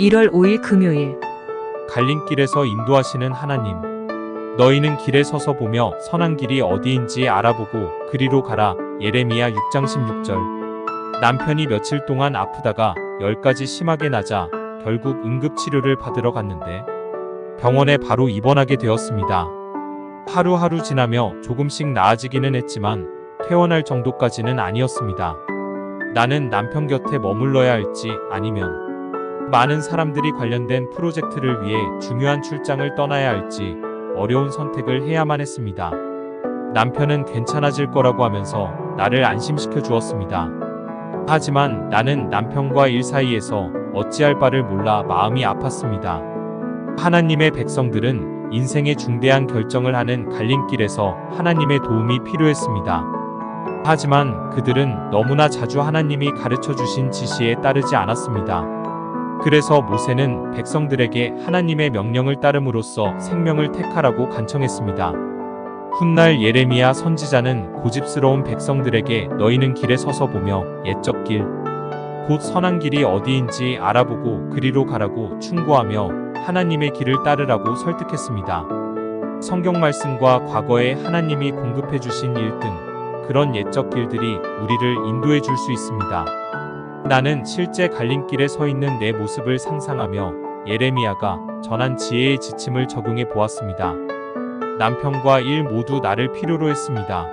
1월 5일 금요일 갈림길에서 인도하시는 하나님. 너희는 길에 서서 보며 선한 길이 어디인지 알아보고 그리로 가라. 예레미야 6장 16절. 남편이 며칠 동안 아프다가 열까지 심하게 나자 결국 응급치료를 받으러 갔는데 병원에 바로 입원하게 되었습니다. 하루하루 지나며 조금씩 나아지기는 했지만 퇴원할 정도까지는 아니었습니다. 나는 남편 곁에 머물러야 할지 아니면 많은 사람들이 관련된 프로젝트를 위해 중요한 출장을 떠나야 할지 어려운 선택을 해야만 했습니다. 남편은 괜찮아질 거라고 하면서 나를 안심시켜 주었습니다. 하지만 나는 남편과 일 사이에서 어찌할 바를 몰라 마음이 아팠습니다. 하나님의 백성들은 인생의 중대한 결정을 하는 갈림길에서 하나님의 도움이 필요했습니다. 하지만 그들은 너무나 자주 하나님이 가르쳐 주신 지시에 따르지 않았습니다. 그래서 모세는 백성들에게 하나님의 명령을 따름으로써 생명을 택하라고 간청했습니다. 훗날 예레미야 선지자는 고집스러운 백성들에게 너희는 길에 서서 보며 옛적 길, 곧 선한 길이 어디인지 알아보고 그리로 가라고 충고하며 하나님의 길을 따르라고 설득했습니다. 성경 말씀과 과거에 하나님이 공급해 주신 일 등 그런 옛적 길들이 우리를 인도해 줄 수 있습니다. 나는 실제 갈림길에 서 있는 내 모습을 상상하며 예레미야가 전한 지혜의 지침을 적용해 보았습니다. 남편과 일 모두 나를 필요로 했습니다.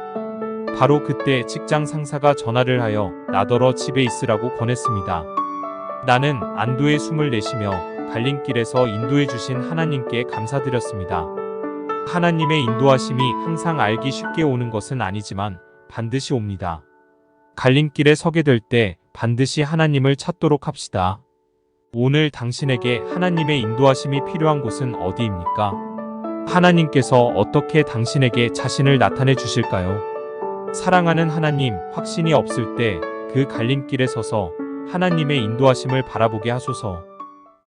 바로 그때 직장 상사가 전화를 하여 나더러 집에 있으라고 권했습니다. 나는 안도의 숨을 내쉬며 갈림길에서 인도해 주신 하나님께 감사드렸습니다. 하나님의 인도하심이 항상 알기 쉽게 오는 것은 아니지만 반드시 옵니다. 갈림길에 서게 될 때 반드시 하나님을 찾도록 합시다. 오늘 당신에게 하나님의 인도하심이 필요한 곳은 어디입니까? 하나님께서 어떻게 당신에게 자신을 나타내 주실까요? 사랑하는 하나님, 확신이 없을 때 그 갈림길에 서서 하나님의 인도하심을 바라보게 하소서.